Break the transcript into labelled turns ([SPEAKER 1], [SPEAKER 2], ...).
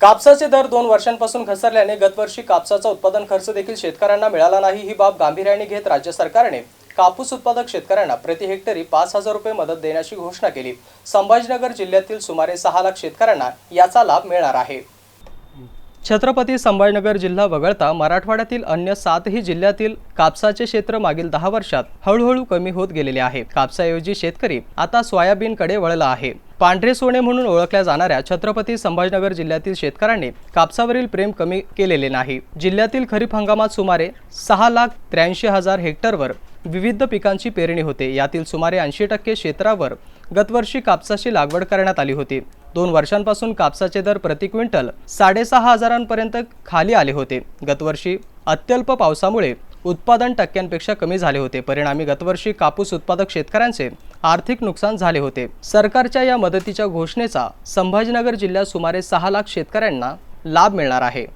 [SPEAKER 1] कापसाचे दर दोन वर्षांपासून घसरल्याने गतवर्षी कापसाचा उत्पादन खर्च देखील शेतकऱ्यांना मिळाला नाही. ही बाब गांभीर्याने घेत राज्य सरकारने कापूस उत्पादक शेतकऱ्यांना प्रति हेक्टरी पाच हजार रुपये मदत देण्याची घोषणा केली. संभाजीनगर जिल्ह्यातील सुमारे सहा लाख शेतकऱ्यांना याचा लाभ मिळणार आहे. छत्रपती संभाजीनगर जिल्हा वगळता मराठवाड्यातील अन्य सातही जिल्ह्यातील कापसाचे क्षेत्र मागील दहा वर्षात हळूहळू कमी होत गेलेले आहे. कापसाऐवजी शेतकरी आता सोयाबीनकडे वळला आहे. पांढरे सोने म्हणून ओळखल्या जाणाऱ्या छत्रपती संभाजीनगर जिल्ह्यातील शेतकऱ्यांनी कापसावरील प्रेम कमी केलेले नाही. जिल्ह्यातील खरीप हंगामात सुमारे सहा लाख त्र्याऐंशी हजार हेक्टरवर विविध पिकांची पेरणी होते. यातील सुमारे ऐंशी टक्के क्षेत्रावर गतवर्षी कापसाची लागवड करण्यात आली होती. दोन वर्षांपासून कापसाचे दर प्रति क्विंटल साडेसहा हजारांपर्यंत खाली आले होते. गतवर्षी अत्यल्प पावसामुळे उत्पादन टक्क्यांपेक्षा कमी झाले होते. परिणामी गतवर्षी कापूस उत्पादक शेतकऱ्यांचे आर्थिक नुकसान झाले होते. सरकारच्या या मदतीच्या घोषणेचा संभाजीनगर जिल्ह्यात सुमारे सहा लाख शेतकऱ्यांना लाभ मिळणार आहे.